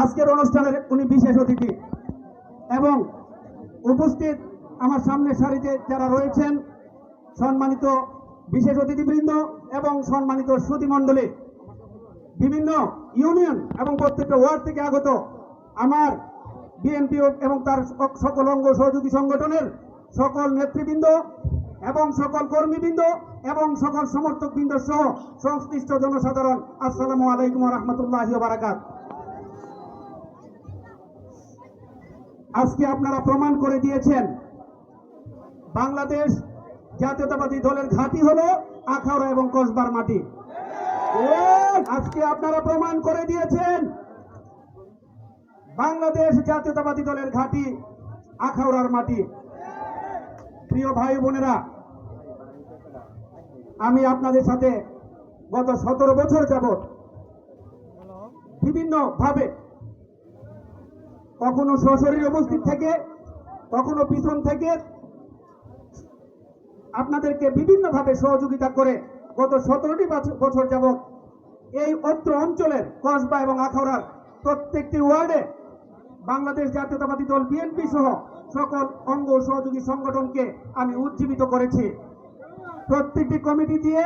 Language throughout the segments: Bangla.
আজকের অনুষ্ঠানের উনি বিশেষ অতিথি। এবং উপস্থিত আমার সামনে সারিতে যারা রয়েছেন, সম্মানিত বিশেষ অতিথিবৃন্দ এবং সম্মানিত সুধীমণ্ডলী বিভিন্ন ইউনিয়ন এবং প্রত্যেকটা ওয়ার্ড থেকে আগত আমার বিএনপি এবং তার সকল অঙ্গ সহযোগী সংগঠনের সকল নেতৃবৃন্দ এবং সকল কর্মীবৃন্দ এবং সকল সমর্থকবৃন্দ সহ সংশ্লিষ্ট জনসাধারণ, আসসালামু আলাইকুম রহমতুল্লাহ বারাকাত আজকে আপনারা প্রমাণ করে দিয়েছেন। বাংলাদেশ জাতীয়তাবাদী দলের ঘাঁটি হলো আখাউড়া এবং কসবার মাটি। আজকে আপনারা প্রমাণ করে দিয়েছেন, বাংলাদেশ জাতীয়তাবাদী দলের ঘাঁটি আখাউড়ার মাটি। প্রিয় ভাই বোনেরা, আমি আপনাদের সাথে গত সতেরো বছর যাবত বিভিন্ন ভাবে কখনো সশরীর উপস্থিত থেকে, কখনো পিছন থেকে, আপনাদেরকে বিভিন্নভাবে সহযোগিতা করে গত সতেরোটি বছর যাবত এই অত্র অঞ্চলের কসবা এবং আখাউড়ার প্রত্যেকটি ওয়ার্ডে বাংলাদেশ জাতীয়তাবাদী দল বিএনপি সহ সকল অঙ্গ সহযোগী সংগঠনকে আমি উজ্জীবিত করেছি। প্রত্যেকটি কমিটি দিয়ে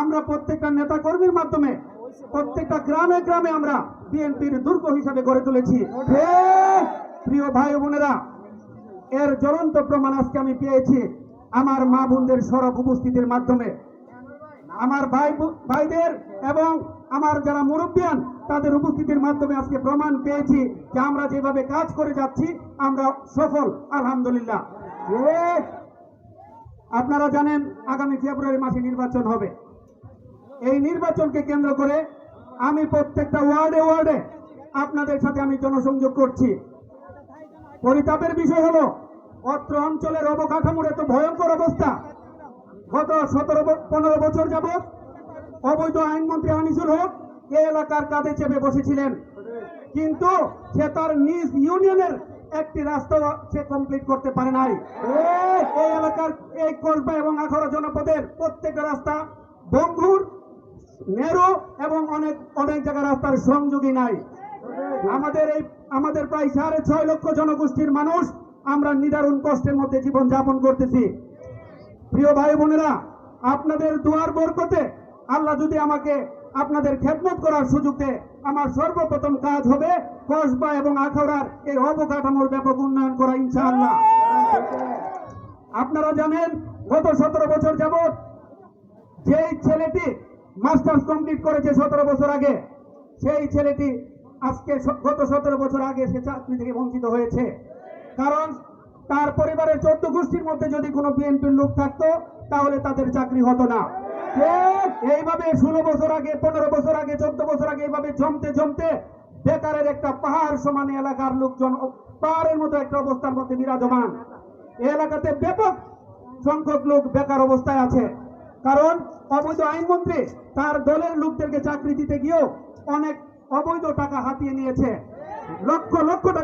আমরা প্রত্যেকটা নেতা কর্মীর মাধ্যমে প্রত্যেকটা গ্রামে গ্রামে আমরা বিএনপির দুর্গ হিসাবে গড়ে তুলেছি। প্রিয় ভাই বোনেরা, এর জ্বলন্ত প্রমাণ আজকে আমি পেয়েছি আমার মা বোনদের সরব উপস্থিতির মাধ্যমে। আমার ভাই ভাইদের এবং আমার যারা মুরব্বিয়ান, তাদের উপস্থিতির মাধ্যমে আজকে প্রমাণ পেয়েছি যে আমরা যেভাবে কাজ করে যাচ্ছি, আমরা সফল, আলহামদুলিল্লাহ। আপনারা জানেন আগামী ফেব্রুয়ারি মাসে নির্বাচন হবে। এই নির্বাচনকে কেন্দ্র করে আমি প্রত্যেকটা ওয়ার্ডে ওয়ার্ডে আপনাদের সাথে আমি জনসংযোগ করছি। পরিতাপের বিষয় হলো, অত্র অঞ্চলের অবকাঠামোর এত ভয়ঙ্কর অবস্থা। গত সতেরো পনেরো বছর যাবৎ অবৈধ আইনমন্ত্রী আনিসুল হক এই এলাকার কাঁধে চেপে বসেছিলেন। কিন্তু সে তার নিজ ইউনিয়নের একটি রাস্তা সে কমপ্লিট করতে পারে নাই। এই এলাকার এই কসবা এবং আখড়া জনপদের প্রত্যেকটা রাস্তা বঙ্গুর নেরো এবং অনেক অনেক জায়গা রাস্তার সংযোগী নাই। আমাদের এই, আমাদের প্রায় সাড়ে ছয় লক্ষ জনগোষ্ঠীর মানুষ আমরা নিদারুণ কষ্টের মধ্যে জীবন যাপন করতেছি। প্রিয় ভাই বোনেরা, আপনাদের দুয়ার বরকতে আল্লাহ যদি আমাকে আপনাদের খেদমত করার সুযোগ দেয়, আমার সর্বপ্রথম কাজ হবে কসবা এবং আখাউড়ার এই অবকাঠামোর ব্যাপক উন্নয়ন করা, ইনশাআল্লাহ। আপনারা জানেন, গত সতেরো বছর যাবত যেই ছেলেটি মাস্টার্স কমপ্লিট করেছে সতেরো বছর আগে। সেই ছেলেটি আজকে গত সতেরো বছর আগে সে চাকরি থেকে বঞ্চিত হয়েছে। কারণ তার পরিবারের চোদ্দ গোষ্ঠীর মধ্যে যদি কোনো বিএনপির লোক থাকতো, তাহলে তাদের চাকরি হতো না। এইভাবে ষোলো বছর আগে, পনেরো বছর আগে, চোদ্দ বছর আগে এইভাবে জমতে জমতে বেকারের একটা পাহাড় সমান এলাকার লোকজন পাহাড়ের মতো একটা অবস্থার মধ্যে বিরাজমান। এলাকাতে ব্যাপক সংখ্যক লোক বেকার অবস্থায় আছে। কারণ অবৈধ আইনমন্ত্রী তার দলের লোকদেরকে চাকরি দিতে গিয়েও অনেক অবৈধ টাকা হাতিয়ে নিয়েছে। লক্ষ লক্ষ টাকা